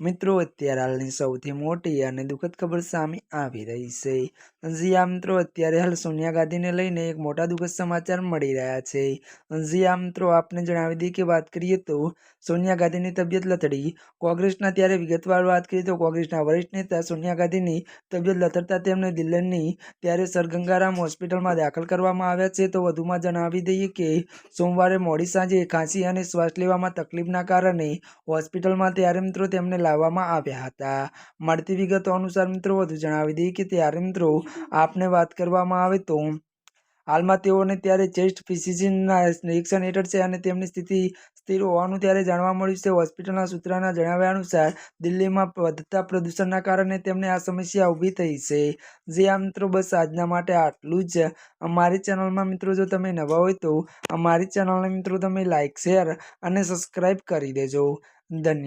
મિત્રો, અત્યારે હાલની સૌથી મોટી અને દુઃખદ ખબર સામે આવી રહી છે. જીયા મિત્રો, અત્યારે હાલ સોનિયા ગાંધીને લઈને એક મોટા દુઃખદ સમાચાર મળી રહ્યા છે. જીયા મિત્રો, આપને જણાવી દઈએ કે વાત કરીએ તો સોનિયા ગાંધીની તબિયત લથડી. કોંગ્રેસના ત્યારે વિગતવાર વાત કરીએ તો કોંગ્રેસના વરિષ્ઠ નેતા સોનિયા ગાંધીની તબિયત લથડતા તેમને દિલ્હીની ત્યારે સરગંગારામ હોસ્પિટલમાં દાખલ કરવામાં આવ્યા છે. તો વધુમાં જણાવી દઈએ કે સોમવારે મોડી સાંજે ખાંસી અને શ્વાસ લેવામાં તકલીફના કારણે હોસ્પિટલમાં ત્યારે મિત્રો, તેમને લાવવામાં આવ્યા હતા. મળતી વિગતો અનુસાર મિત્રો વધુ જણાવી દઈએ કે ત્યારે મિત્રો આપને વાત કરવામાં આવે તો હાલમાં તેઓને ત્યારે ચેસ્ટ ફિઝિશિયનના નિરીક્ષણ હેઠળ છે અને તેમની સ્થિતિ સ્થિર હોવાનું ત્યારે જાણવા મળ્યું છે. હોસ્પિટલના સૂત્રના જણાવ્યા અનુસાર દિલ્હીમાં વધતા પ્રદૂષણના કારણે તેમને આ સમસ્યા ઊભી થઈ છે. જે આ મિત્રો, બસ આજના માટે આટલું જ. અમારી ચેનલમાં મિત્રો જો તમે નવા હોય તો અમારી ચેનલને મિત્રો તમે લાઇક શેર અને સબસ્ક્રાઈબ કરી દેજો. ધન્યવાદ.